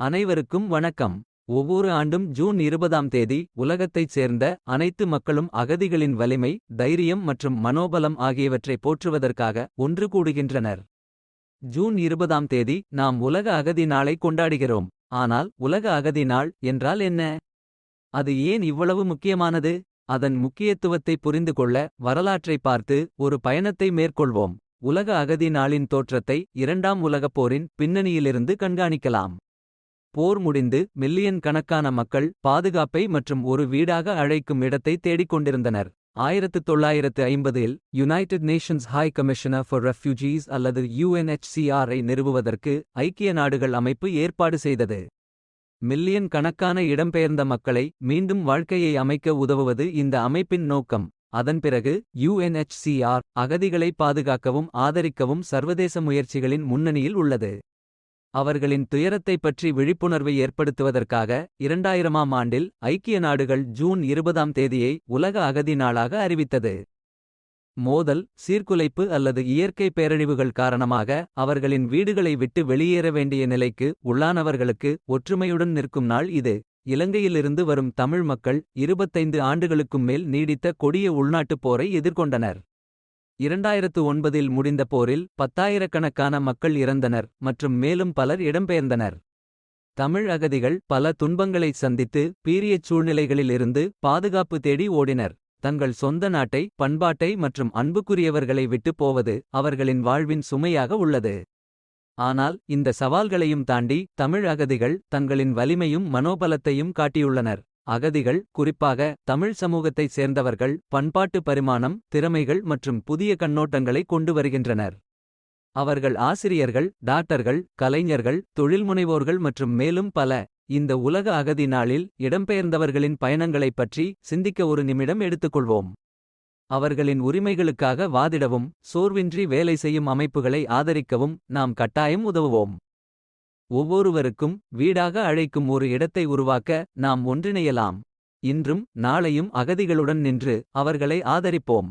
அனைவருக்கும் வணக்கம். ஒவ்வொரு ஆண்டும் ஜூன் இருபதாம் தேதி உலகத்தைச் சேர்ந்த அனைத்து மக்களும் அகதிகளின் வலிமை தைரியம் மற்றும் மனோபலம் ஆகியவற்றை போற்றுவதற்காக ஒன்று கூடுகின்றனர். ஜூன் இருபதாம் தேதி நாம் உலக அகதி நாளை கொண்டாடுகிறோம். ஆனால் உலக அகதி நாள் என்றால் என்ன? அது ஏன் இவ்வளவு முக்கியமானது? அதன் முக்கியத்துவத்தை புரிந்து கொள்ள வரலாற்றை பார்த்து ஒரு பயணத்தை மேற்கொள்வோம். உலக அகதி நாளின் தோற்றத்தை இரண்டாம் உலகப் போரின் பின்னணியிலிருந்து கண்காணிக்கலாம். போர் முடிந்து மில்லியன் கணக்கான மக்கள் பாதுகாப்பை மற்றும் ஒரு வீடாக அழைக்கும் இடத்தை தேடிக் கொண்டிருந்தனர். ஆயிரத்து தொள்ளாயிரத்து ஐம்பதில் United Nations High Commissioner for Refugees அல்லது UNHCR நிறுவுவதற்கு ஐக்கிய நாடுகள் அமைப்பு ஏற்பாடு செய்தது. மில்லியன் கணக்கான இடம்பெயர்ந்த மக்களை மீண்டும் வாழ்க்கையை அமைக்க உதவுவது இந்த அமைப்பின் நோக்கம். அதன் பிறகு UNHCR அகதிகளை பாதுகாக்கவும் ஆதரிக்கவும் சர்வதேச முயற்சிகளின் முன்னணியில் உள்ளது. அவர்களின் துயரத்தைப் பற்றி விழிப்புணர்வை ஏற்படுத்துவதற்காக இரண்டாயிரமாம் ஆண்டில் ஐக்கிய நாடுகள் ஜூன் இருபதாம் தேதியை உலக அகதி நாளாக அறிவித்தது. மோதல் சீர்குலைப்பு அல்லது இயற்கை பேரழிவுகள் காரணமாக அவர்களின் வீடுகளை விட்டு வெளியேற வேண்டிய நிலைக்கு உள்ளானவர்களுக்கு ஒற்றுமையுடன் நிற்கும் நாள் இது. இலங்கையிலிருந்து வரும் தமிழ் மக்கள் இருபத்தைந்து ஆண்டுகளுக்கும் மேல் நீடித்த கொடிய உள்நாட்டுப் போரை எதிர்கொண்டனர். இரண்டாயிரத்து ஒன்பதில் முடிந்த போரில் பத்தாயிரக்கணக்கான மக்கள் இறந்தனர் மற்றும் மேலும் பலர் இடம்பெயர்ந்தனர். தமிழ் அகதிகள் பல துன்பங்களைச் சந்தித்து பீரியச் சூழ்நிலைகளிலிருந்து பாதுகாப்பு தேடி ஓடினர். தங்கள் சொந்த நாட்டை பண்பாட்டை மற்றும் அன்புக்குரியவர்களை விட்டுப் போவது அவர்களின் வாழ்வின் சுமையாக உள்ளது. ஆனால் இந்த சவால்களையும் தாண்டி தமிழ் அகதிகள் தங்களின் வலிமையும் மனோபலத்தையும் காட்டியுள்ளனர். அகதிகள் குறிப்பாக தமிழ் சமூகத்தைச் சேர்ந்தவர்கள் பண்பாட்டு பரிமாணம் திறமைகள் மற்றும் புதிய கண்ணோட்டங்களை கொண்டு வருகின்றனர். அவர்கள் ஆசிரியர்கள் டாக்டர்கள் கலைஞர்கள் தொழில்முனைவோர்கள் மற்றும் மேலும் பல. இந்த உலக அகதி நாளில் இடம்பெயர்ந்தவர்களின் பயணங்களைப் பற்றி சிந்திக்க ஒரு நிமிடம் எடுத்துக்கொள்வோம். அவர்களின் உரிமைகளுக்காக வாதிடவும் சோர்வின்றி வேலை செய்யும் அமைப்புகளை ஆதரிக்கவும் நாம் கட்டாயம் உதவுவோம். ஒவ்வொருவருக்கும் வீடாக அழைக்கும் ஒரு இடத்தை உருவாக்க நாம் ஒன்றிணையலாம். இன்றும் நாளையும் அகதிகளுடன் நின்று அவர்களை ஆதரிப்போம்.